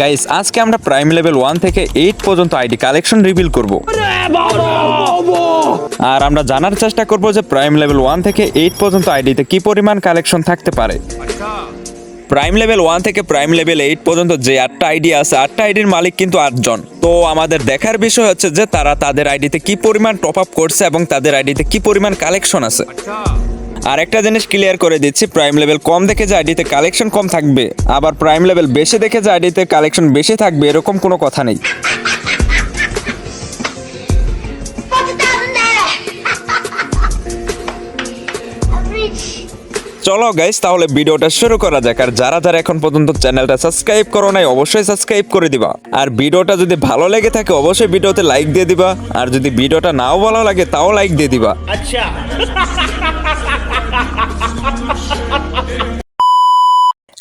Guys আজকে আমরা prime level one থেকে এইট পর্যন্ত আইডি কালেকশন রিভিল করব। আর আমরা জানার চেষ্টা করব যে প্রাইম লেভেল ওয়ান থেকে এইট পর্যন্ত আইডিতে কি পরিমাণ কালেকশন থাকতে পারে। প্রাইম লেভেল ওয়ান থেকে প্রাইম লেভেল এইট পর্যন্ত যে আটটা আইডি আছে, আটটা আইডির মালিক কিন্তু আটজন। তো আমাদের দেখার বিষয় হচ্ছে যে তারা তাদের আইডিতে কি পরিমাণ টপ আপ করছে এবং তাদের আইডিতে কি পরিমাণ কালেকশন আছে। আর একটা জিনিস ক্লিয়ার করে দিচ্ছি প্রাইম লেভেল কম দেখে যে আইডিতে কালেকশন কম থাকবে, আবার প্রাইম লেভেল বেশি দেখে যে আইডিতে কালেকশন বেশি থাকবে, এরকম কোনো কথা নেই। চলো গাইস তাহলে ভিডিওটা শুরু করা যাক। আর যারা যারা এখন পর্যন্ত চ্যানেলটা সাবস্ক্রাইব করো নাই অবশ্যই সাবস্ক্রাইব করে দিবা। আর ভিডিওটা যদি ভালো লেগে থাকে অবশ্যই ভিডিওতে লাইক দিয়ে দিবা। আর যদি ভিডিওটা নাও ভালো লাগে তাও লাইক দিয়ে দিবা। আচ্ছা।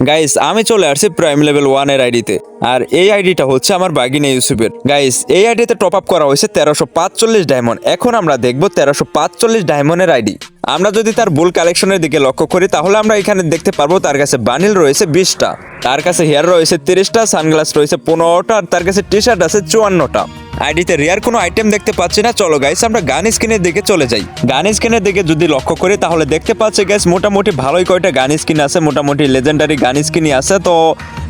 গাইস আমি চলে আসছি প্রাইম লেভেল ওয়ানের আইডিতে আর এই আইডিটা হচ্ছে আমার বাগিনা ইউসুফের। গাইস এই আইডিতে টপ আপ করা হয়েছে তেরোশো পাঁচচল্লিশ ডায়মন্ড এখন আমরা দেখব তেরোশো পাঁচচল্লিশ ডায়মন্ডের আইডি আমরা যদি তার বুল কালেকশনের দিকে লক্ষ্য করি, তাহলে আমরা এখানে দেখতে পারব তার কাছে বানিল রয়েছে বিশটা, তার কাছে হেয়ার রয়েছে তিরিশটা সানগ্লাস রয়েছে পনেরোটা, আর তার কাছে টি শার্ট আছে চুয়ান্নটা। আইডিতে রেয়ার কোনো আইটেম দেখতে পাচ্ছি না। চলো গাইস আমরা গান স্ক্রিনের দিকে চলে যাই। গান স্ক্রিনের দিকে যদি লক্ষ্য করি, তাহলে দেখতে পাচ্ছি গাইস মোটামুটি ভালোই কয়টা গান স্ক্রিন আছে, মোটামুটি লেজেন্ডারি গান স্ক্রিনই আছে। তো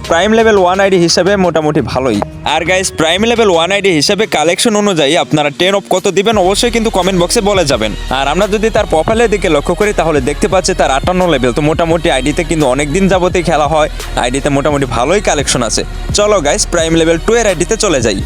প্রাইম লেভেল ওয়ান আইডি হিসাবে মোটামুটি ভালোই। আর guys prime level one ID হিসাবে কালেকশন অনুযায়ী আপনারা টেন অফ কত দিবেন, অবশ্যই কিন্তু কমেন্ট বক্সে বলে যাবেন। আর আমরা যদি তার প্রোফাইলের দিকে লক্ষ্য করি, তাহলে দেখতে পাচ্ছি তার আটান্ন লেভেল তো মোটামুটি আইডিতে কিন্তু অনেক দিন যাবতই খেলা হয়। আইডিতে মোটামুটি ভালোই কালেকশন আছে। চলো গাইস প্রাইম লেভেল টু এর আইডিতে চলে যাই।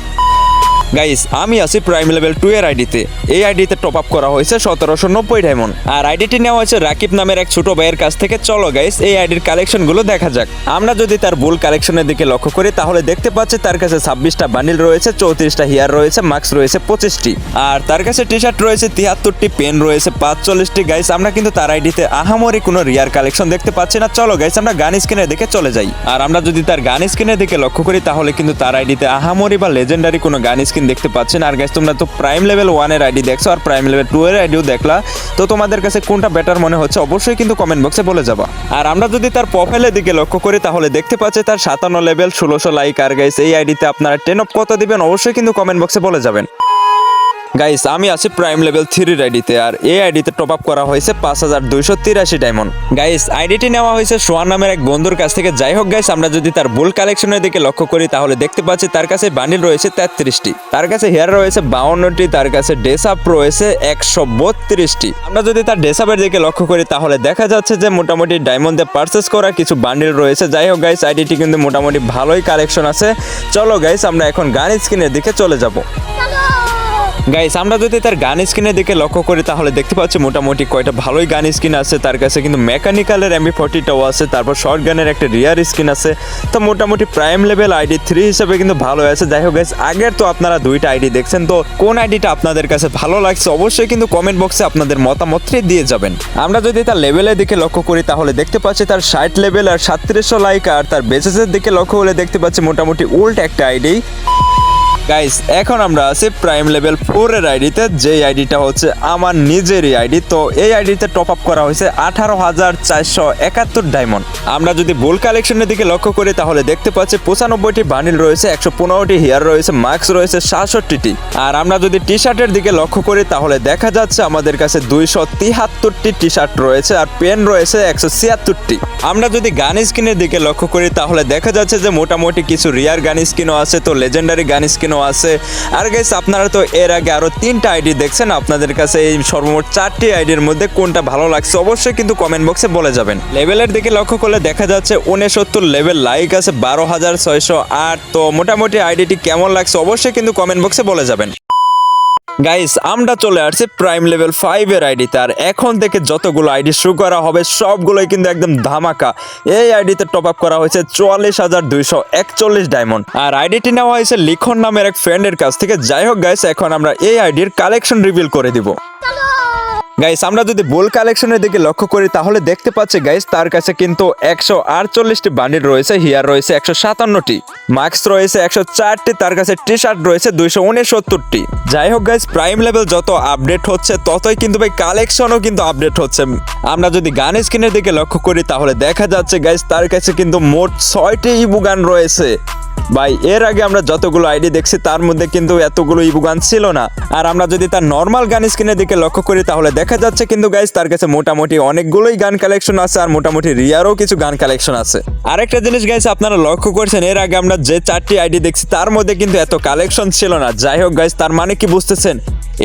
গাইস আমি আছি প্রাইম লেভেল টু এর আইডিতে এই আইডিতে টপ আপ করা হয়েছে সতেরোশো নব্বই ডায়মন্ড আর আইডিটি নেওয়া হয়েছে রাকিব নামের এক ছোট ভাইয়ের কাছ থেকে। চলো গাইস এই আইডির কালেকশনগুলো দেখা যাক। আমরা যদি তার বুল কালেকশনের দিকে লক্ষ্য করি, তাহলে দেখতে পাচ্ছি তার কাছে ছাব্বিশটা বান্ডিল রয়েছে, চৌত্রিশটা হিয়ার রয়েছে মাস্ক রয়েছে পঁচিশটি। আর তার কাছে টি শার্ট রয়েছে, তিয়াত্তরটি পেন রয়েছে, পাঁচচল্লিশটি। গাইস আমরা কিন্তু তার আইডিতে আহামরি কোনো রিয়ার কালেকশন দেখতে পাচ্ছি না। চলো গাইস আমরা গান স্ক্রিনের দিকে চলে যাই। আর আমরা যদি তার গান স্ক্রিনের দিকে লক্ষ্য করি, তাহলে কিন্তু তার আইডিতে আহামরি বা লেজেন্ডারি কোনো গান স্ক্রিন দেখতে পাচ্ছেন। আর গাইস তোমরা তো প্রাইম লেভেল ওয়ানের আইডি দেখছ আর প্রাইম লেভেল টু এর আইডিও দেখলা। তো তোমাদের কাছে কোনটা বেটার মনে হচ্ছে অবশ্যই কিন্তু কমেন্ট বক্সে বলে যাবা। আর আমরা যদি তার প্রোফাইলের দিকে লক্ষ্য করি, তাহলে দেখতে পাচ্ছি তার সাতান্ন লেভেল ষোলোশো লাইক আর গাইস এই আইডিতে আপনারা টেন অফ কত দিবেন, অবশ্যই কিন্তু কমেন্ট বক্সে বলে যাবেন। গাইস আমি আছি প্রাইম লেভেল থ্রির আইডিতে আর এই আইডিতে টপ আপ করা হয়েছে পাঁচ হাজার দুইশো তিরাশি ডায়মন্ড গাইস আইডিটি নেওয়া হয়েছে সোয়ান নামের এক বন্ধুর কাছ থেকে। যাই হোক গাইস আমরা যদি তার বুল কালেকশনের দিকে লক্ষ্য করি, তাহলে দেখতে পাচ্ছি তার কাছে বান্ডিল রয়েছে তেত্রিশটি। তার কাছে হেয়ার রয়েছে বাউন্নটি, তার কাছে ডেস আপ রয়েছে একশো বত্রিশটি। আমরা যদি তার ডেস আপের দিকে লক্ষ্য করি, তাহলে দেখা যাচ্ছে যে মোটামুটি ডায়মন্ড দিয়ে পারচেস করা কিছু বান্ডিল রয়েছে। যাই হোক গাইস আইডিটি কিন্তু মোটামুটি ভালোই কালেকশন আছে। চলো গাইস আমরা এখন গান স্ক্রিনের দিকে চলে যাব। গাইস আমরা যদি তার গান স্ক্রিনের দিকে লক্ষ্য করি, তাহলে দেখতে পাচ্ছি মোটামুটি কয়টা ভালোই গান স্ক্রিন আছে। তার কাছে কিন্তু মেকানিক্যালের এমবি ফোর্টিটাও আছে, তারপর শর্ট গানের একটা রিয়ার স্ক্রিন আছে। তো মোটামুটি প্রাইম লেভেল আইডি থ্রি হিসেবে কিন্তু ভালো আছে। যাই হোক গাইস আগের তো আপনারা দুইটা আইডি দেখছেন, তো কোন আইডিটা আপনাদের কাছে ভালো লাগছে অবশ্যই কিন্তু কমেন্ট বক্সে আপনাদের মতামতটি দিয়ে যাবেন। আমরা যদি তার লেভেলের দিকে লক্ষ্য করি, তাহলে দেখতে পাচ্ছি তার ষাট লেভেল আর সাতত্রিশশো লাইক আর তার বেসেসের দিকে লক্ষ্য হলে দেখতে পাচ্ছি মোটামুটি উল্ট একটা আইডি গাইস এখন আমরা আছি প্রাইম লেভেল ফোর এর আইডিতে যে আইডিটা হচ্ছে আমার নিজেরই আইডি তো এই আইডিতে টপ আপ করা হয়েছে আঠারো হাজার চারশো একাত্তর ডায়মন্ড আমরা যদি বোল কালেকশনের দিকে লক্ষ্য করি, তাহলে দেখতে পাচ্ছি পঁচানব্বইটি বান্ডিল রয়েছে, একশো পনেরোটি হেয়ার রয়েছে মাস্ক রয়েছে, সাতষট্টিটি। আর আমরা যদি টি শার্টের দিকে লক্ষ্য করি, তাহলে দেখা যাচ্ছে আমাদের কাছে দুইশো তিহাত্তরটি টি শার্ট রয়েছে আর পেন রয়েছে একশো ছিয়াত্তরটি। আমরা যদি গান স্কিনের দিকে লক্ষ্য করি, তাহলে দেখা যাচ্ছে যে মোটামুটি কিছু রিয়ার গান স্কিনও আছে, তো লেজেন্ডারি গান স্কিনও আছে। আর গাইস আপনারা তো এর আগে আরও তিনটা আইডি দেখছেন, আপনাদের কাছে এই সর্বমোট চারটি আইডির মধ্যে কোনটা ভালো লাগছে অবশ্যই কিন্তু কমেন্ট বক্সে বলে যাবেন। লেভেলের দিকে লক্ষ্য করলে দেখা যাচ্ছে উনসত্তর লেভেল লাইক আছে, বারো হাজার ছয়শো আট। তো মোটামুটি আইডিটি কেমন লাগছে অবশ্যই কিন্তু কমেন্ট বক্সে বলে যাবেন। গাইস আমরা চলে আসছি প্রাইম লেভেল ফাইভের আইডিতে আর এখন থেকে যতগুলো আইডি শুরু করা হবে, সবগুলোই কিন্তু একদম ধামাকা। এই আইডিতে টপ আপ করা হয়েছে চুয়াল্লিশ হাজার দুইশো একচল্লিশ ডায়মন্ড আর আইডিটি নেওয়া হয়েছে লিখন নামের এক ফ্রেন্ডের কাছ থেকে। যাই হোক গাইস এখন আমরা এই আইডির কালেকশন রিভিল করে দিব। গাইস আমরা যদি বোল কালেকশনের দিকে লক্ষ্য করি, তাহলে দেখতে পাচ্ছি গাইস তার কাছে কিন্তু একশো আটচল্লিশটি বান্ডিল রয়েছে হিয়ার রয়েছে একশো সাতান্নটি মাস্ক রয়েছে একশো চারটি, তার কাছে টি শার্ট রয়েছে দুইশো উনসত্তরটি। যাই হোক গাইস প্রাইম লেভেল যত আপডেট হচ্ছে, ততই কিন্তু ভাই কালেকশনও কিন্তু আপডেট হচ্ছে। আমরা যদি গান স্ক্রিনের দিকে লক্ষ্য করি, তাহলে দেখা যাচ্ছে গাইস তার কাছে কিন্তু মোট ছয়টি ইবু গান রয়েছে। ভাই, এর আগে আমরা যতগুলো আইডি দেখছি, তার মধ্যে কিন্তু এতগুলো ইবু গান ছিল না। আর আমরা যদি তার নর্মাল গান স্ক্রিনের দিকে লক্ষ্য করি, তাহলে দেখা যাচ্ছে কিন্তু গাইজ তার কাছে মোটামুটি অনেকগুলোই গান কালেকশন আছে আর মোটামুটি রিয়ারও কিছু গান কালেকশন আছে। আরেকটা জিনিস গাইজ আপনারা লক্ষ্য করছেন, এর আগে আমরা যে চারটি আইডি দেখছি, তার মধ্যে কিন্তু এত কালেকশন ছিল না। যাই হোক গাইজ তার মানে কি বুঝতেছেন?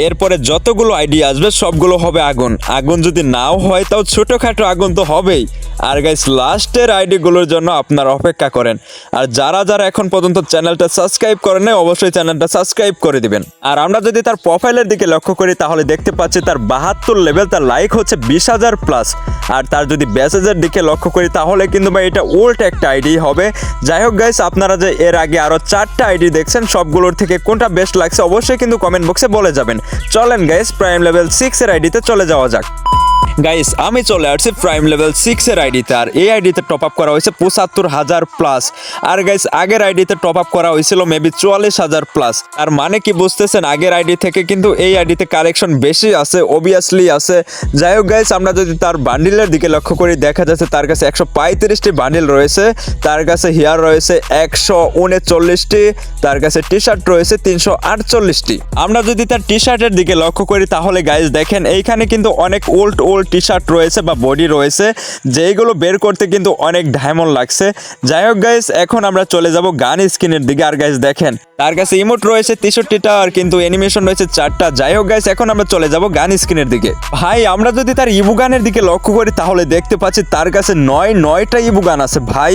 এরপরে যতগুলো আইডি আসবে, সবগুলো হবে আগুন। আগুন যদি নাও হয়, তাও ছোটোখাটো আগুন তো হবেই। আর গাইস লাস্টের আইডিগুলোর জন্য আপনারা অপেক্ষা করেন। আর যারা যারা এখন পর্যন্ত চ্যানেলটা সাবস্ক্রাইব করেন নাই, অবশ্যই চ্যানেলটা সাবস্ক্রাইব করে দিবেন। আর আমরা যদি তার প্রোফাইলের দিকে লক্ষ্য করি, তাহলে দেখতে পাচ্ছি তার বাহাত্তর লেভেল তার লাইক হচ্ছে বিশ হাজার প্লাস আর তার যদি ব্যাসেজের দিকে লক্ষ্য করি, তাহলে কিন্তু ভাই এটা ওল্ড একটা আইডি হবে। যাই হোক গাইস আপনারা যে এর আগে আরও চারটা আইডি দেখছেন, সবগুলোর থেকে কোনটা বেস্ট লাগছে, অবশ্যই কিন্তু কমেন্ট বক্সে বলে যাবেন। চলেন গাইস প্রাইম লেভেল সিক্স এর আইডিতে চলে যাওয়া যাক। গাইস আমি চলে আসছি প্রাইম লেভেল সিক্স এর আইডিতে আর এই আইডিতে টপ আপ করা হয়েছে পঁচাত্তর হাজার প্লাস আর গাইস আগের আইডিতে টপ আপ করা হয়েছিল মেবি চুয়াল্লিশ হাজার প্লাস আর মানে কি বুঝতেছেন, আগের আইডি থেকে কিন্তু এই আইডিতে কালেকশন বেশি আছে অবভিয়াসলি আছে। যাই হোক গাইস আমরা যদি তার বান্ডিলের দিকে লক্ষ্য করি, দেখা যাচ্ছে তার কাছে একশো পঁয়ত্রিশটি বান্ডিল রয়েছে। তার কাছে হেয়ার রয়েছে একশো উনচল্লিশটি, তার কাছে টি শার্ট রয়েছে তিনশো আটচল্লিশটি। আমরা যদি তার টি শার্টের দিকে লক্ষ্য করি, তাহলে গাইস দেখেন, এইখানে কিন্তু অনেক ওল্ড ওল্ড টি শার্ট রয়েছে বা বডি রয়েছে, যেইগুলো বের করতে কিন্তু অনেক ডায়মন্ড লাগছে। যাই হোক গাইস এখন আমরা চলে যাব গান স্ক্রিনের দিকে। আর গাইস দেখেন, তার কাছে ইমোট রয়েছে তেষট্টিটা আর কিন্তু অ্যানিমেশন রয়েছে চারটা। যাই হোক গাইস এখন আমরা চলে যাব গান স্ক্রিনের দিকে। ভাই, আমরা যদি তার ইবু গানের দিকে লক্ষ্য করি, তাহলে দেখতে পাচ্ছি তার কাছে নয়, নয়টা ইবু গান আছে। ভাই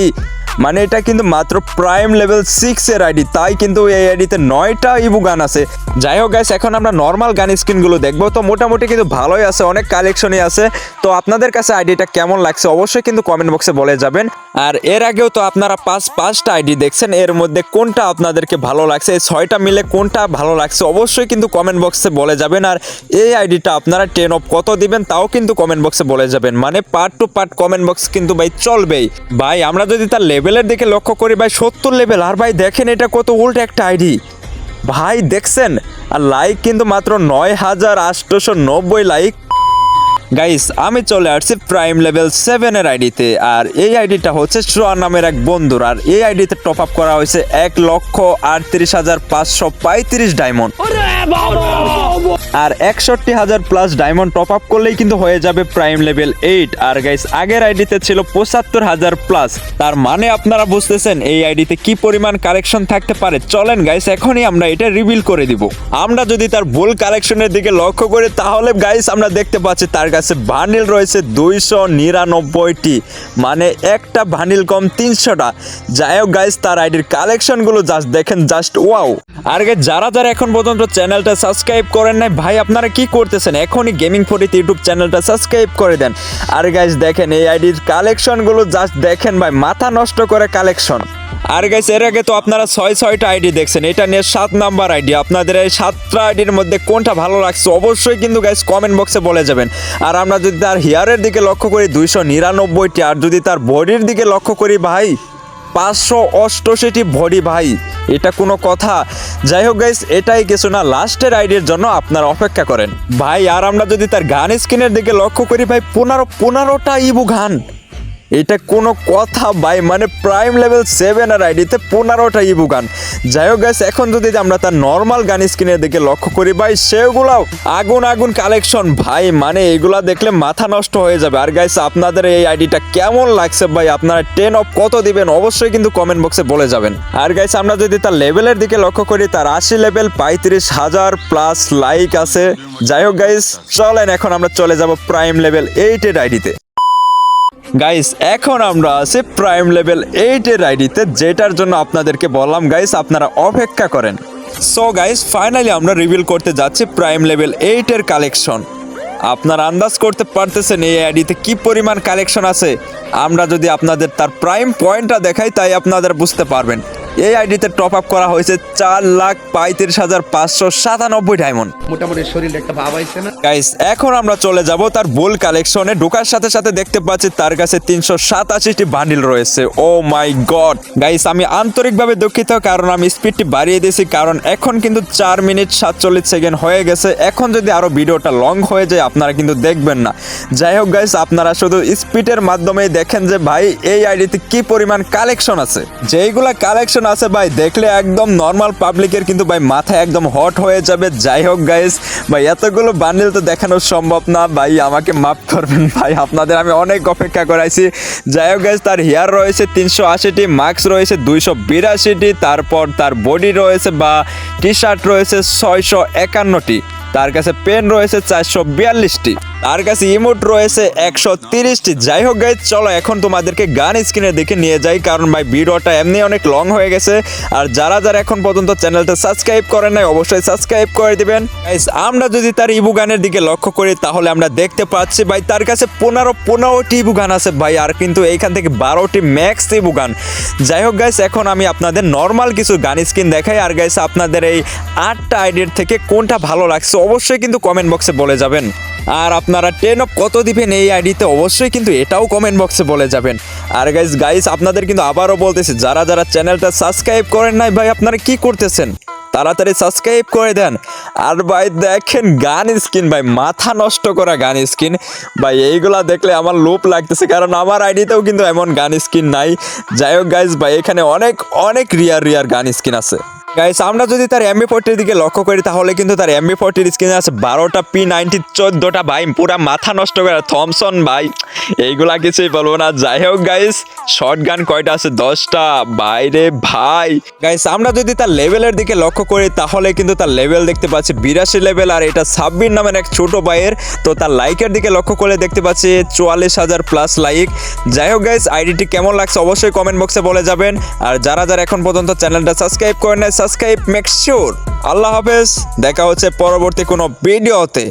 মানে এটা কিন্তু মাত্র প্রাইম লেভেল সিক্স এর আইডি তাই কিন্তু এই আইডিতে নয়টা ইবু গান আছে। যাই হোক গাইস এখন আমরা নর্মাল গান স্ক্রিনগুলো দেখব। তো মোটামুটি কিন্তু ভালোই আছে, অনেক কালেকশনই আছে। তো আপনাদের কাছে আইডিটা কেমন লাগছে অবশ্যই কিন্তু কমেন্ট বক্সে বলে যাবেন। আর এর আগেও তো আপনারা পাঁচ, পাঁচটা আইডি দেখছেন, এর মধ্যে কোনটা আপনাদেরকে ভালো লাগছে, এই ছয়টা মিলে কোনটা ভালো লাগছে অবশ্যই কিন্তু কমেন্ট বক্সে বলে যাবেন। আর এই আইডিটা আপনারা টেন অফ কত দিবেন, তাও কিন্তু কমেন্ট বক্সে বলে যাবেন। মানে part two part comment box কিন্তু ভাই চলবেই। ভাই, আমরা যদি তার লেভেলের দিকে লক্ষ্য করি ভাই, সত্তর লেভেল। আর ভাই, দেখেন এটা কত উল্টো একটা আইডি। ভাই, দেখছেন? আর লাইক কিন্তু মাত্র নয় হাজার আটশোশো নব্বই লাইক গাইস আমি চলে আসছি প্রাইম লেভেল সেভেনের আইডিতে। আর এই আইডিটা হচ্ছে সোয়ার নামের এক বন্ধুর। আর এই আইডিতে টপ আপ করা হয়েছে এক লক্ষ আটত্রিশ হাজার পাঁচশো পঁয়ত্রিশ ডায়মন্ড আর একষট্টি হাজার প্লাস ডায়মন্ড টপ আপ করলেই কিন্তু হয়ে যাবে প্রাইম লেভেল এইট আর গাইস আগের আইডিতে ছিল পঁচাত্তর হাজার প্লাস তার মানে আপনারা বুঝতেছেন এই আইডিতে কি পরিমাণ কালেকশন থাকতে পারে। চলেন গাইস এখনই আমরা এটা রিভিল করে দিব। আমরা যদি তার ভুল কালেকশনের দিকে লক্ষ্য করি, তাহলে গাইস আমরা দেখতে পাচ্ছি তার কাছে বান্ডিল রয়েছে দুইশো নিরানব্বইটি। মানে একটা বান্ডিল কম তিনশোটা। যাই হোক গাইস তার আইডির কালেকশনগুলো জাস্ট দেখেন জাস্ট ওয়াও আর যারা যারা এখন পর্যন্ত চ্যানেলটা সাবস্ক্রাইব করেন নাই ভাই, আপনারা কি করতেছেন? এখনই গেমিং ফরিত ইউটিউব চ্যানেলটা সাবস্ক্রাইব করে দেন। আর গাইস দেখেন, এই আইডির কালেকশনগুলো জাস্ট দেখেন ভাই, মাথা নষ্ট করে কালেকশন আর গাইস এর আগে তো আপনারা ছয় ছয়টা আইডি দেখছেন, এটা নিয়ে সাত নাম্বার আইডি আপনাদের এই সাতটা আইডির মধ্যে কোনটা ভালো লাগছে অবশ্যই কিন্তু গাইস কমেন্ট বক্সে বলে যাবেন। আর আমরা যদি তার হেয়ারের দিকে লক্ষ্য করি, দুইশো নিরানব্বইটি, আর যদি তার বডির দিকে লক্ষ্য করি ভাই পাঁচশো অষ্টশিটি ভরি ভাই, এটা কোনো কথা। যাই হোক গাইস এটাই কিছু না লাস্টের আইডির জন্য আপনারা অপেক্ষা করেন। ভাই, আর আমরা যদি তার গান স্ক্রিনের দিকে লক্ষ্য করি, ভাই, পনেরো পনেরোটা ইবু গান। এটা কোনো কথা ভাই মানে প্রাইম লেভেল সেভেন আর আইডিতে পনেরোটা ইবু গান যাই হোক গাইস এখন যদি আমরা তার নর্মাল গান স্ক্রিনের দিকে লক্ষ্য করি ভাই, সেগুলাও আগুন আগুন কালেকশন ভাই মানে এগুলা দেখলে মাথা নষ্ট হয়ে যাবে। আর গাইস আপনাদের এই আইডিটা কেমন লাগছে ভাই? আপনারা টেন অফ কত দিবেন? অবশ্যই কিন্তু কমেন্ট বক্সে বলে যাবেন। আর গাইস আমরা যদি তার লেভেলের দিকে লক্ষ্য করি, তার আশি লেভেল পঁয়ত্রিশ হাজার প্লাস লাইক আছে। যাই হোক গাইস চলেন, এখন আমরা চলে যাব প্রাইম লেভেল এইটের আইডিতে গাইস এখন আমরা আছি প্রাইম লেভেল এইটের আইডিতে যেটার জন্য আপনাদেরকে বললাম গাইস আপনারা অপেক্ষা করেন। সো গাইস ফাইনালি আমরা রিভিল করতে যাচ্ছি প্রাইম লেভেল এইটের কালেকশন আপনার আন্দাজ করতে পারতেছেন এই আইডিতে কি পরিমাণ কালেকশন আছে? আমরা যদি আপনাদের তার প্রাইম পয়েন্টটা দেখাই, তাই আপনাদের বুঝতে পারবেন। এই আইডিতে টপ আপ করা হয়েছে চার লাখ পঁয়ত্রিশ হাজার পাঁচশো সাতানব্বই ডায়মন্ড। মোটামুটি শরীরে একটা ভাব আইছে না? গাইস এখন আমরা চলে যাব তার বুল কালেকশনে ঢোকার সাথে সাথে দেখতে পাচ্ছি তার কাছে তিনশো সাতাশিটি বান্ডিল রয়েছে। ও মাই গড গাইস আমি আন্তরিকভাবে দুঃখিত কারণ আমি স্পিডটি বাড়িয়ে দিয়েছি কারণ এখন কিন্তু চার মিনিট সাতচল্লিশ সেকেন্ড হয়ে গেছে। এখন যদি আরও ভিডিওটা লং হয়ে যায় আপনারা কিন্তু দেখবেন না। যাই হোক গাইস আপনারা শুধু স্পিডের মাধ্যমে দেখেন যে ভাই এই আইডিতে কি পরিমাণ কালেকশন আছে। যেইগুলা কালেকশন আছে ভাই, দেখলে একদম নর্মাল পাবলিকের কিন্তু ভাই মাথা একদম হট হয়ে যাবে। যাই হোক গাইস ভাই, এতগুলো বান্ডিল তো দেখানো সম্ভব না। ভাই, আমাকে মাফ করবেন ভাই, আপনাদের আমি অনেক অপেক্ষা করাইছি। যাই হোক গাইস তার হেয়ার রয়েছে তিনশো আশিটি মাস্ক রয়েছে দুইশো বিরাশিটি, তারপর তার বডি রয়েছে বা টি শার্ট রয়েছে ছয়শো একান্নটি, তার কাছে পেন রয়েছে চারশো বিয়াল্লিশটি। তার কাছে ইমোট রয়েছে একশো তিরিশটি। যাই হোক গাইজ চলো এখন তোমাদেরকে গান স্ক্রিনের দিকে নিয়ে যাই, কারণ ভাই ভিডিওটা এমনি অনেক লং হয়ে গেছে। আর যারা যারা এখন পর্যন্ত চ্যানেলটা সাবস্ক্রাইব করেন নাই, অবশ্যই সাবস্ক্রাইব করে দিবেন। আমরা যদি তার ইবু গানের দিকে লক্ষ্য করি, তাহলে আমরা দেখতে পাচ্ছি ভাই, তার কাছে পনেরো, পনেরোটি ইবু গান আছে ভাই, আর কিন্তু এইখান থেকে বারোটি ম্যাক্স ইবু গান। যাই হোক গাইস এখন আমি আপনাদের নর্মাল কিছু গান স্ক্রিন দেখাই, আর গাইস আপনাদের এই আটটা আইডির থেকে কোনটা ভালো লাগছে, অবশ্যই কিন্তু কমেন্ট বক্সে বলে যাবেন। আর আপনারা টেন অফ কত দিবেন এই আইডিতে অবশ্যই কিন্তু এটাও কমেন্ট বক্সে বলে যাবেন। আর গাইস গাইস আপনাদের কিন্তু আবারও বলতেছি, যারা যারা চ্যানেলটা সাবস্ক্রাইব করেন নাই ভাই, আপনারা কি করতেছেন? তাড়াতাড়ি সাবস্ক্রাইব করে দেন। আর ভাই, দেখেন গান স্কিন ভাই, মাথা নষ্ট করা গান স্কিন ভাই, এইগুলা দেখলে আমার লোভ লাগতেছে, কারণ আমার আইডিতেও কিন্তু এমন গান স্কিন নাই। যাই হোক গাইজ ভাই, এখানে অনেক অনেক রিয়ার রিয়ার গান স্কিন আছে। গাইস আমরা যদি তার এমবি ফোরটির দিকে লক্ষ্য করি, তাহলে কিন্তু তার এমবি ফোরটির স্ক্রিনে আছে বারোটা পি নাইনটি চোদ্দোটা ভাই। পুরা মাথা নষ্ট করে থমসন ভাই। এইগুলা কিছুই বলব না। যাই হোক গাইস শর্ট গান কয়টা আছে? দশটা। বাইরে ভাই। গাইস আমরা যদি তার লেভেলের দিকে লক্ষ্য করি, তাহলে কিন্তু তার লেভেল দেখতে পাচ্ছি বিরাশি লেভেল আর এটা সাব্বির নামের এক ছোট ভাইয়ের। তো তার লাইকের দিকে লক্ষ্য করে দেখতে পাচ্ছি চুয়াল্লিশ হাজার প্লাস লাইক যাই হোক গাইস আইডিটি কেমন লাগছে অবশ্যই কমেন্ট বক্সে বলে যাবেন। আর যারা যারা এখন পর্যন্ত চ্যানেলটা সাবস্ক্রাইব করেন নাই সাবস্ক্রাইব মেক শিওর আল্লাহ হাফেজ দেখা হচ্ছে পরবর্তী কোনো ভিডিওতে।